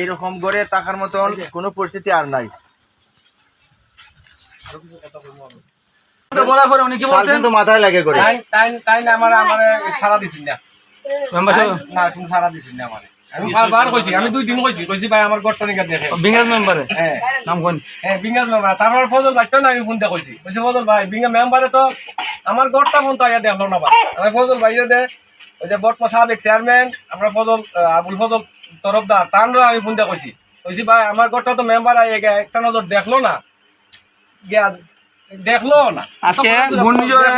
এইরকম করে টাকার মতন কোনো পরিস্থিতি আর নাই। বলার পরে উনি কি বলছেন? কিন্তু মাথায় লাগে করে। টাইম টাইম টাইম আমার আমার সারা দিছেন না। মেম্বার সাহেব? না তুমি সারা দিছেন না আমার। আমি বারবার কইছি আমি দুই দিন কইছি কইছি ভাই আমার গড়টা নিকা দেখে। বিঙ্গাস মেম্বারে? হ্যাঁ। নাম কোন? হ্যাঁ বিঙ্গাস মেম্বার। তারপর ফজল ভাই না আমি ফোনটা কইছি। কইছি ফজল ভাই বিঙ্গা মেম্বারে তো আমার গড়টা ফোন তো আগে দেখল না ভাই। আমি ফজল ভাই দে ওই যে বর্তমান সাবেক চেয়ারম্যান আমরা ফজল আবুল ফজল তরফদার তানরা আমি ফোনটা কইছি কইছি ভাই আমার গড়টা তো মেম্বার আই একটা নজর দেখল না? গিয়া দেখল না। আজকে ঘূর্ণিঝড়ে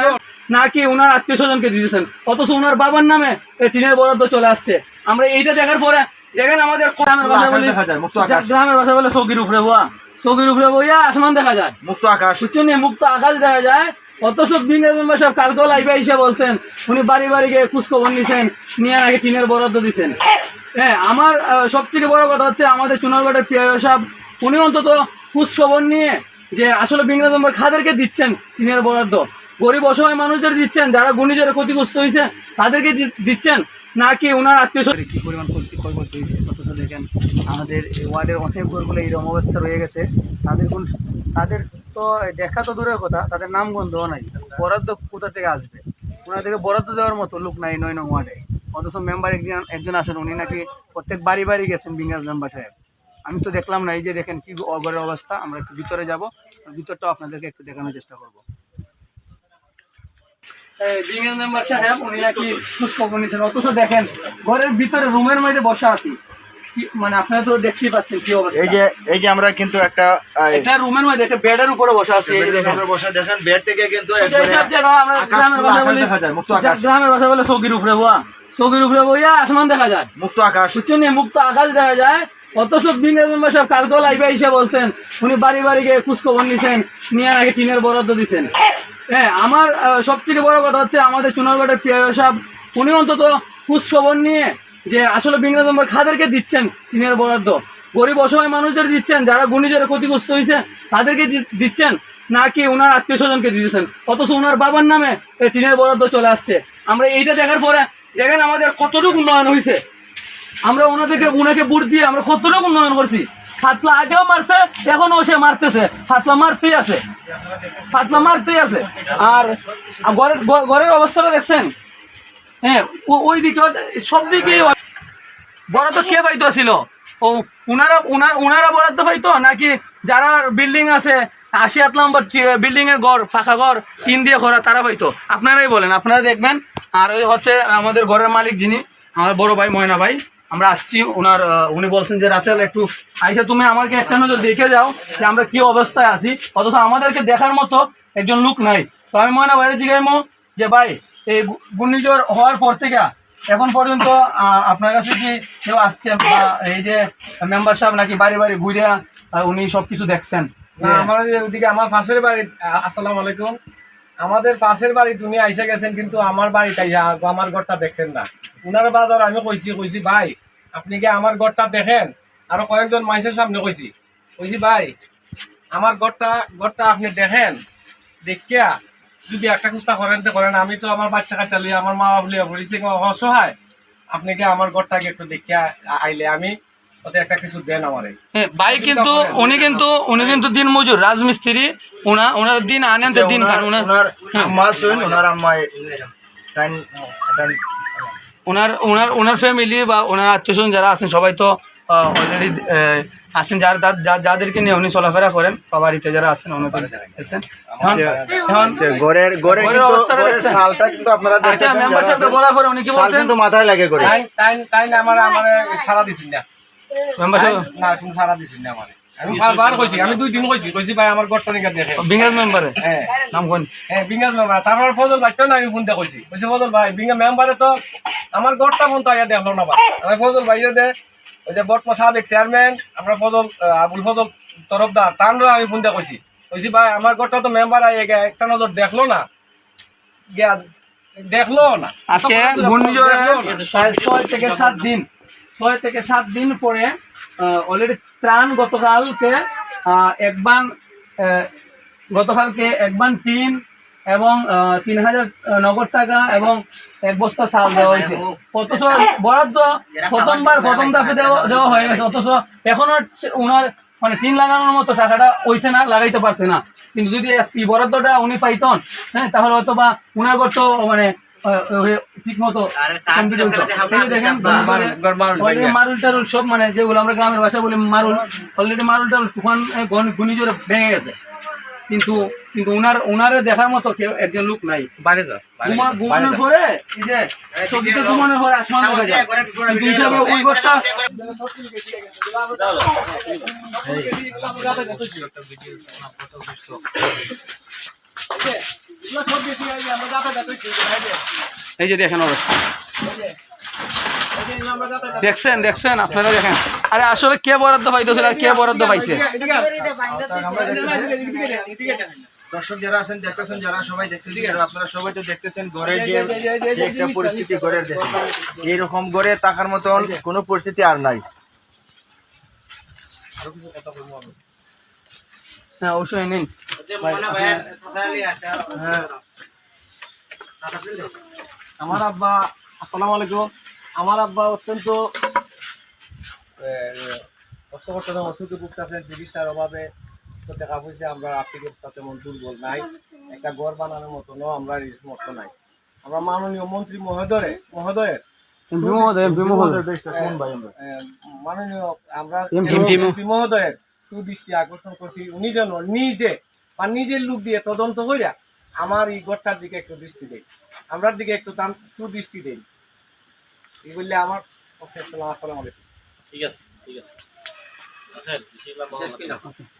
নাকি ওনার আত্মীয় স্বজনকে দিয়েছেন অথচ ওনার বাবার নামে টিনের বরাদ্দ চলে আসছে। আমরা এইটা দেখার পরে দেখেন আমাদের গ্রামের ভাষা বলি। দেখা যায় মুক্ত আকাশ। গ্রামের ভাষা বলে চৌকির উপরে বোয়া। চৌকির উপরে বইয়া আসমান দেখা যায়। মুক্ত আকাশ। বুঝছেন নি? মুক্ত আকাশ দেখা যায়। অথচ বিংরেজ মেম্বার সাহেব কালকেও লাইভে এসে বলছেন উনি বাড়ি বাড়ি গিয়ে খোঁজখবর নিছেন নিয়ে নাকি টিনের বরাদ্দ দিচ্ছেন হ্যাঁ আমার সবথেকে বড় কথা হচ্ছে আমাদের চুনারগড়ের পিআইও সাহেব, উনি অন্তত খোঁজখবর নিয়ে যে আসলে বিংরেজ মেম্বার খাদেরকে দিচ্ছেন টিনের বরাদ্দ? গরিব অসহায় মানুষদের দিচ্ছেন, যারা ঘূর্ণিঝড়ে ক্ষতিগ্রস্ত হয়েছে, তাদেরকে দিচ্ছেন? নাকি ওনার আত্মীয় স্বজন কি পরিমাণ ক্ষতি ক্ষয় হয়েছে? অথচ দেখেন, আমাদের ওয়ার্ডের অনেক ঘরগুলো এইরকম অবস্থা রয়ে গেছে। তাদের কোন তাদের তো দেখা তো দূরের কথা, তাদের নাম গন্ধও নাই। বরাদ্দ কোথা থেকে আসবে? ওনাদেরকে বরাদ্দ দেওয়ার মতো লোক নাই নয় নং ওয়ার্ডে। অথচ মেম্বার একজন একজন আছেন উনি নাকি প্রত্যেক বাড়ি বাড়ি গেছেন বিঙ্গাস মেম্বার সাহেব। আমি তো দেখলাম না এই যে দেখেন কি ঘরের অবস্থা আমরা একটু ভিতরে যাব ভিতরটাও আপনাদেরকে একটু দেখানোর চেষ্টা করব। বিঙ্গাস মেম্বার সাহেব উনি নাকি খোঁজ নিয়েছেন অথচ দেখেন ঘরের ভিতরে রুমের মধ্যে বসা আছি। মানে আপনারা তো দেখতেই পাচ্ছেন কি অবস্থা। এই যে এই যে আমরা কিন্তু একটা এটা রুমের মধ্যে একটা বেডের উপরে বসা আছি এই দেখেন। আমরা বসে দেখেন বেড থেকে কিন্তু একবারে আমরা গ্রামের ভাষা বলি। গ্রামের ভাষা চৌকির উপরে বোয়া। চৌকির উপরে বইয়া আসমান দেখা যায়। মুক্ত আকাশ। বুঝছেন? মুক্ত আকাশ দেখা যায়। অথচ মেম্বার সাহেব কালকেও লাইভে এসে বলছেন উনি বাড়ি বাড়ি গিয়ে খোঁজখবর নিছেন নিয়ে নাকি টিনের বরাদ্দ দিচ্ছেন হ্যাঁ আমার সবচেয়ে বড় কথা হচ্ছে আমাদের চুনারগড়ের পিআইও সাহেব উনি অন্তত খোঁজখবর নিয়ে যে আসলে বিংরেজ মেম্বার খাদেরকে দিচ্ছেন টিনের বরাদ্দ? গরিব অসহায় মানুষদের দিচ্ছেন যারা ঘূর্ণিঝড়ে ক্ষতিগ্রস্ত হয়েছে তাদেরকে দিচ্ছেন? নাকি ওনার আত্মীয় স্বজনকে দিয়েছেন অথচ ওনার বাবার নামে টিনের বরাদ্দ চলে আসছে। আমরা এইটা দেখার পরে দেখেন আমাদের কতটুকু উন্নয়ন হয়েছে আমরা ওনাদেরকে, উনাকে বুট দিয়ে আমরা কতটুকু উন্নয়ন করছি। ফাতলা আগেও মারছে এখনও সে মারতেছে। ফাতলা মারতেই আছে। ফাতলা মারতেই আছে। আর ঘরের ঘরের অবস্থাটা দেখছেন? হ্যাঁ ওই দিকে সব দিকে বরাদ্দ কে পাইতো ছিল? ও, উনারা, উনার উনারা বরাদ্দ পাইতো? নাকি যারা বিল্ডিং আছে আশি আট নম্বর বিল্ডিং এর ঘর, ফাঁকা ঘর, টিন দিয়ে করা তারা পাইতো আপনারাই বলেন, আপনারা দেখবেন। আর ওই হচ্ছে আমাদের ঘরের মালিক যিনি, আমার বড় ভাই ময়না ভাই, আমরা আসছি, ওনার উনি বলছেন যে, রাসেল, একটু আইসা, তুমি আমাকে একটা নজর দেখে যাও যে, আমরা কি অবস্থায় আছি। অথচ আমাদেরকে দেখার মতো একজন লোক নাই। তো আমি ময়না ভাইয়ের জিগাইমো যে, ভাই, এই ঘূর্ণিঝড় হওয়ার পর থেকে এখন পর্যন্ত আপনার কাছে কি কেউ আসছেন? এই যে মেম্বার সাহেব নাকি বাড়ি বাড়ি ঘুরে উনি সবকিছু দেখছেন? না আমার ওদিকে আমার পাশের বাড়ি আসসালামু আলাইকুম। আমাদের পাশের বাড়ি তুমি আইসা গেছেন কিন্তু আমার বাড়িটা ইয়া, আমার ঘরটা দেখছেন না। উনার বাজার আমি কইছি কইছি ভাই আপনি কি আমার ঘরটা দেখেন? আরও কয়েকজন মানুষের সামনে কইছি কইছি ভাই আমার ঘরটা ঘরটা আপনি দেখেন? দেখিয়া যদি একটা কুস্তা করেন তো করেন। আমি তো আমার বাচ্চা কাচ্চা লিয়ে আমার মা বাবা লিয়ে অসহায়। আপনি কি আমার ঘরটাকে একটু দেখিয়া আইলে আমি একটা কিছু দেন আমারে। হ্যাঁ, ভাই কিন্তু উনি কিন্তু উনি কিন্তু দিন মজুর রাজমিস্ত্রি ওনা ওনার দিন আনেন তো দিন খান ওনার ওনার আম্মা আছেন ওনার আম্মা টাইম টাইম ওনার ওনার ওনার ফ্যামিলি বা ওনার আত্মীয় যারা আছেন সবাই তো অলরেডি আছেন। যার যাদেরকে নিয়ে উনি চলাফেরা করেন বাড়িতে যারা আছেন ওনাদের দেখছেন। এখন এখন ঘরের ঘরের ঘরের কিন্তু অবস্থাটা ঘরের দেখছেন? সালটা কিন্তু আপনারা মেম্বার সাহেব আছেন, পরে উনি কি বলছেন? কিন্তু মাথায় লাগে করে। টাইম টাইম টাইম আমার আমার ছাড়া দিছেন না। মেম্বার সাহেব? না তুমি সারা দিছেন না আমারে। আমি বারবার কইছি আমি দুই দিন কইছি কইছি ভাই আমার ঘরটা নিকা দেখে। বিঙ্গাস মেম্বারে? হ্যাঁ। নাম কোন? হ্যাঁ বিঙ্গাস মেম্বার। তারপর ফজল ভাই না আমি ফোনটা কইছি। কইছি ফজল ভাই বিঙ্গা মেম্বারে তো আমার ঘরটা ফোন তো আগে দেখল না ভাই। আমি ফজল ভাই দে ওই যে বর্তমান সাবেক চেয়ারম্যান আমরা ফজল আবুল ফজল তরফদার তানরা আমি ফোনটা কইছি। কইছি ভাই আমার ঘরটা তো মেম্বার একটা নজর দেখল না। গিয়া দেখল না। আজকে ঘূর্ণিঝড়ে ছয় ছয় থেকে সাত দিন। ছয় থেকে সাত দিন পরে অলরেডি ত্রাণ গতকালকে একবান গতকালকে একবান টিন এবং তিন হাজার নগদ টাকা এবং এক বস্তা চাল দেওয়া হয়েছে। অথচ বরাদ্দ প্রথমবার প্রথম ধাপে দেওয়া হয়ে গেছে। অথচ এখনও ওনার মানে তিন লাগানোর মতো টাকাটা হইছে না, লাগাইতে পারছে না। কিন্তু যদি এই বরাদ্দটা উনি পাইতন হ্যাঁ তাহলে হয়তো বা উনার মানে ঠিক মতো মারুল, টারুল সব মানে যেগুলো আমরা গ্রামের ভাষা বলি মারুল অলরেডি মারুল টারুল তুফান জোরে ভেঙে গেছে কিন্তু কিন্তু উনার উনারে দেখার মতো কেউ একজন লোক নাই বাইরে ঘুমানোর পরে এই যে ছবিতে ঘুমানোর পরে আসমান দেখা যায় কিন্তু হিসাবে ওই ঘরটা এই যে দেখেন অবস্থা। দেখছেন দেখছেন আপনারা দেখেন। আরে আসলে কে বরাদ্দ পাইতেছিল আর কে বরাদ্দ পাইছে? দর্শক যারা আছেন দেখতেছেন যারা সবাই দেখছেন আপনারা সবাই তো দেখতেছেন ঘরের যে একটা পরিস্থিতি ঘরের দেখেন। এইরকম ঘরে থাকার মতন কোনো পরিস্থিতি আর নাই। হ্যাঁ অবশ্যই নিন। আমার আব্বা আসসালামু আলাইকুম। আমার আব্বা অত্যন্ত কষ্ট করতে অসুখে ভুগতেছেন চিকিৎসার অভাবে তো টাকা পয়সা আমরা আর্থিক অবস্থা তেমন দুর্বল নাই। একটা ঘর বানানোর মতনও আমরা মত নাই। আমরা মাননীয় মন্ত্রী মহোদয় মহোদয়ের মাননীয় আমরা মহোদয়ের সুদৃষ্টি আকর্ষণ করছি। উনি যেন নিজে বা নিজের লোক দিয়ে তদন্ত হইয়া আমার এই ঘরটার দিকে একটু দৃষ্টি দেয়। আমরার দিকে একটু তান সুদৃষ্টি দেই। এই বললে আমার পক্ষে আসসালাম আলাইকুম। ঠিক আছে ঠিক আছে। আচ্ছা